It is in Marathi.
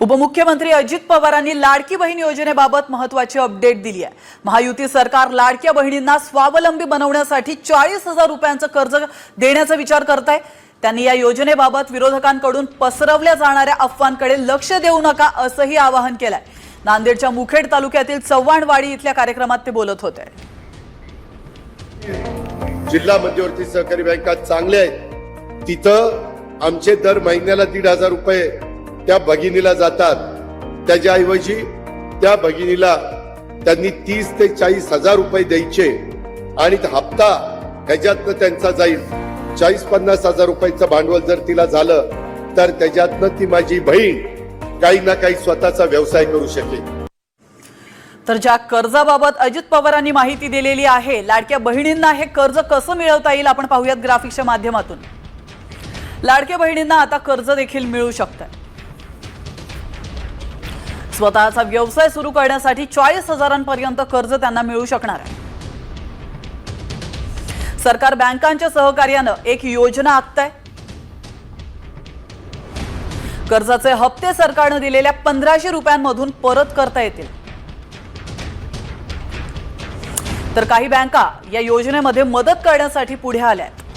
उपमुख्यमंत्री अजित पवारांनी लाडकी बहीण योजनेबाबत महत्वाची अपडेट दिली आहे. महायुती सरकार लाडक्या बहिणींना स्वावलंबी बनवण्यासाठी चाळीस हजार रुपयांचं कर्ज देण्याचा विचार करत आहे त्यांनी या योजनेबाबत विरोधकांकडून पसरवल्या जाणाऱ्या अफवांकडे लक्ष देऊ नका असंही आवाहन केलंय. नांदेडच्या मुखेड तालुक्यातील चव्हाणवाडी इथल्या कार्यक्रमात ते बोलत होते. जिल्हा मध्यवर्ती सहकारी बँका चांगल्या आहेत. तिथं आमचे दर महिन्याला दीड हजार रुपये त्या भगिनीला जातात. त्याच्याऐवजी त्या भगिनीला त्यांनी तीस ते चाळीस हजार रुपये द्यायचे. आणि हप्ता ह्याच्यातनं त्यांचा जाईल. चाळीस पन्नास हजार रुपयाचं भांडवल जर तिला झालं तर त्याच्यातनं ती माझी बहीण काही ना काही स्वतःचा व्यवसाय करू शकेल. तर ज्या कर्जाबाबत अजित पवारांनी माहिती दिलेली आहे लाडक्या बहिणींना हे कर्ज कसं मिळवता येईल आपण पाहूयात ग्राफिक्सच्या माध्यमातून. लाडक्या बहिणींना आता कर्ज देखील मिळू शकतं. स्वतःचा व्यवसाय सुरू करण्यासाठी चाळीस हजारांपर्यंत कर्ज त्यांना मिळू शकणार आहे. सरकार बँकांच्या सहकार्यानं एक योजना आखत आहे कर्जाचे हप्ते सरकारनं दिलेल्या पंधराशे रुपयांमधून परत करता येतील. तर काही बँका या योजनेमध्ये मदत करण्यासाठी पुढे आल्या आहेत